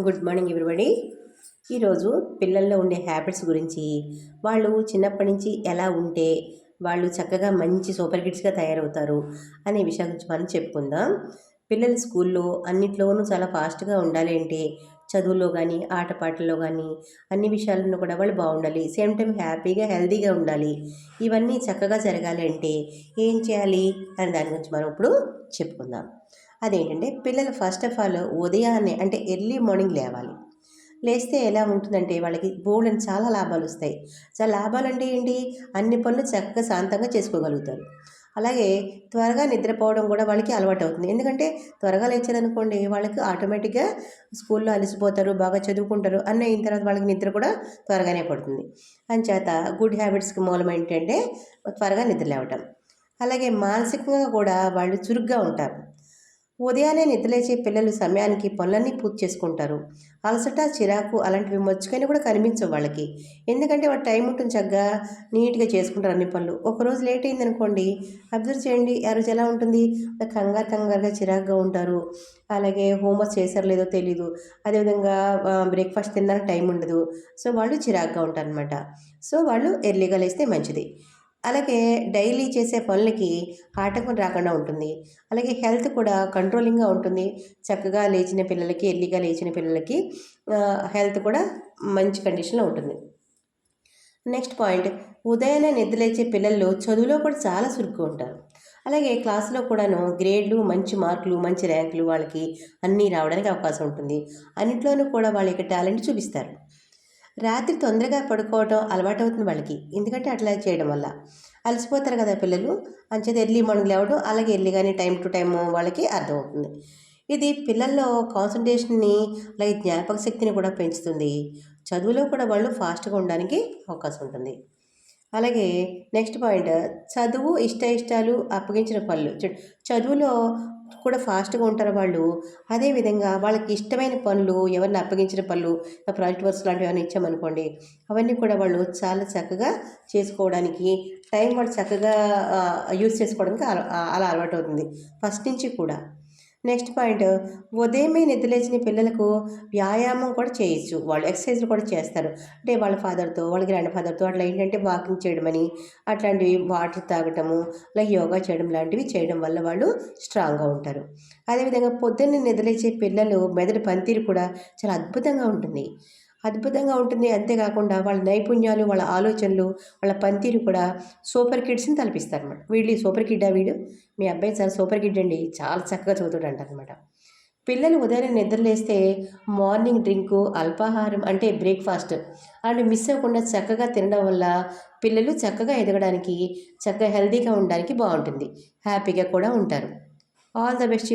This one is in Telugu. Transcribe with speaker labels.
Speaker 1: Good morning everybody. ఈరోజు పిల్లల్లో ఉండే హ్యాబిట్స్ గురించి వాళ్ళు చిన్నప్పటి నుంచి ఎలా ఉంటే వాళ్ళు చక్కగా మంచి సూపర్ కిడ్స్గా తయారవుతారు అనే విషయం గురించి మనం చెప్పుకుందాం. పిల్లలు స్కూల్లో అన్నిట్లోనూ చాలా ఫాస్ట్గా ఉండాలి అంటే చదువులో కానీ ఆటపాటల్లో కానీ అన్ని విషయాలను కూడా వాళ్ళు బాగుండాలి. సేమ్ టైం హ్యాపీగా హెల్తీగా ఉండాలి. ఇవన్నీ చక్కగా జరగాలి అంటే ఏం చేయాలి? అనే దాని గురించి మనం ఇప్పుడు చెప్పుకుందాం. అదేంటంటే పిల్లలు ఫస్ట్ ఆఫ్ ఆల్ ఉదయాన్నే అంటే ఎర్లీ మార్నింగ్ లేవాలి. లేస్తే ఎలా ఉంటుందంటే వాళ్ళకి బోల్డ్ చాలా లాభాలు వస్తాయి. చాలా లాభాలు అంటే ఏంటి? అన్ని పనులు చక్కగా శాంతంగా చేసుకోగలుగుతారు. అలాగే త్వరగా నిద్రపోవడం కూడా వాళ్ళకి అలవాటు అవుతుంది. ఎందుకంటే త్వరగా లేచారనుకోండి వాళ్ళకి ఆటోమేటిక్గా స్కూల్లో అలసిపోతారు బాగా చదువుకుంటారు అన్న అయిన తర్వాత వాళ్ళకి నిద్ర కూడా త్వరగానే పడుతుంది. అంచేత గుడ్ హ్యాబిట్స్కి మూలం ఏంటంటే త్వరగా నిద్ర లేవటం. అలాగే మానసికంగా కూడా వాళ్ళు చురుగ్గా ఉంటారు. ఉదయాన్నే నిద్రలేచే పిల్లలు సమయానికి పనులన్నీ పూర్తి చేసుకుంటారు. అలసట చిరాకు అలాంటివి మర్చిపోయినా కూడా కనిపించవు వాళ్ళకి. ఎందుకంటే వాళ్ళ టైం ఉంటుంది చక్కగా నీట్గా చేసుకుంటారు అన్ని పనులు. ఒకరోజు లేట్ అయింది అనుకోండి అబ్జర్వ్ చేయండి ఆ రోజు ఎలా ఉంటుంది? కంగారు కంగారుగా చిరాకుగా ఉంటారు. అలాగే హోంవర్క్ చేశారో లేదో తెలీదు. అదేవిధంగా బ్రేక్ఫాస్ట్ తినడానికి టైం ఉండదు. సో వాళ్ళు చిరాకుగా ఉంటారు అనమాట సో వాళ్ళు ఎర్లీగా లేస్తే మంచిది. అలాగే డైలీ చేసే పనులకి ఆటంకం రాకుండా ఉంటుంది. అలాగే హెల్త్ కూడా కంట్రోలింగ్గా ఉంటుంది. చక్కగా లేచిన పిల్లలకి ఎర్లీగా లేచిన పిల్లలకి హెల్త్ కూడా మంచి కండిషన్లో ఉంటుంది. నెక్స్ట్ పాయింట్ ఉదయాన్నే నిద్రలేచే పిల్లలు చదువులో కూడా చాలా చురుగ్గా ఉంటారు. అలాగే క్లాసులో కూడాను గ్రేడ్లు మంచి మార్కులు మంచి ర్యాంకులు వాళ్ళకి అన్నీ రావడానికి అవకాశం ఉంటుంది. అన్నింటిలోనూ కూడా వాళ్ళ యొక్క టాలెంట్ చూపిస్తారు. రాత్రి తొందరగా పడుకోవడం అలవాటు అవుతుంది వాళ్ళకి. ఎందుకంటే అట్లా చేయడం వల్ల. అలసిపోతారు కదా పిల్లలు. అంచేది ఎర్లీ మార్నింగ్ లేవడం అలాగే ఎర్లీగానే టైం టు టైం వాళ్ళకి అర్థమవుతుంది. ఇది పిల్లల్లో కాన్సన్ట్రేషన్ని అలాగే జ్ఞాపక శక్తిని కూడా పెంచుతుంది. చదువులో కూడా వాళ్ళు ఫాస్ట్గా ఉండడానికి అవకాశం ఉంటుంది. అలాగే నెక్స్ట్ పాయింట్ చదువు ఇష్ట ఇష్టాలు అప్పగించిన పనులు. చదువులో కూడా ఫాస్ట్గా ఉంటారు వాళ్ళు. అదేవిధంగా వాళ్ళకి ఇష్టమైన పనులు ఎవరిని అప్పగించిన పనులు ప్రాజెక్ట్ వర్క్స్ లాంటివి ఏమైనా ఇచ్చామనుకోండి అవన్నీ కూడా వాళ్ళు చాలా చక్కగా చేసుకోవడానికి టైం వాళ్ళు చక్కగా యూజ్ చేసుకోవడానికి అలా అలవాటు అవుతుంది. ఫస్ట్ నుంచి కూడా నెక్స్ట్ పాయింట్. ఉదయమే నిద్రలేచిన పిల్లలకు వ్యాయామం కూడా చేయొచ్చు. వాళ్ళు ఎక్సర్సైజ్లు కూడా చేస్తారు. అంటే వాళ్ళ ఫాదర్తో వాళ్ళ గ్రాండ్ ఫాదర్తో అట్లా ఏంటంటే వాకింగ్ చేయడమని అట్లాంటివి వాటర్ తాగటము అలాగే యోగా చేయడం లాంటివి చేయడం వల్ల వాళ్ళు స్ట్రాంగ్గా ఉంటారు. అదేవిధంగా పొద్దున్నే నిద్రలేచే పిల్లలు మెదడు పనితీరు కూడా చాలా అద్భుతంగా ఉంటుంది. అద్భుతంగా ఉంటుంది. అంతేకాకుండా వాళ్ళ నైపుణ్యాలు వాళ్ళ ఆలోచనలు వాళ్ళ పనితీరు కూడా సూపర్ కిడ్స్ని తలపిస్తారు అనమాట వీళ్ళు సూపర్ కిడ్డా వీడు? మీ అబ్బాయి సార్ సూపర్ కిడ్ అండి. చాలా చక్కగా చదువుతాడు అంటారనమాట పిల్లలు ఉదయం నిద్రలేస్తే మార్నింగ్ డ్రింకు అల్పాహారం అంటే బ్రేక్ఫాస్ట్ వాళ్ళు మిస్ అవ్వకుండా చక్కగా తినడం వల్ల పిల్లలు చక్కగా ఎదగడానికి చక్కగా హెల్తీగా ఉండడానికి బాగుంటుంది. హ్యాపీగా కూడా ఉంటారు. All the best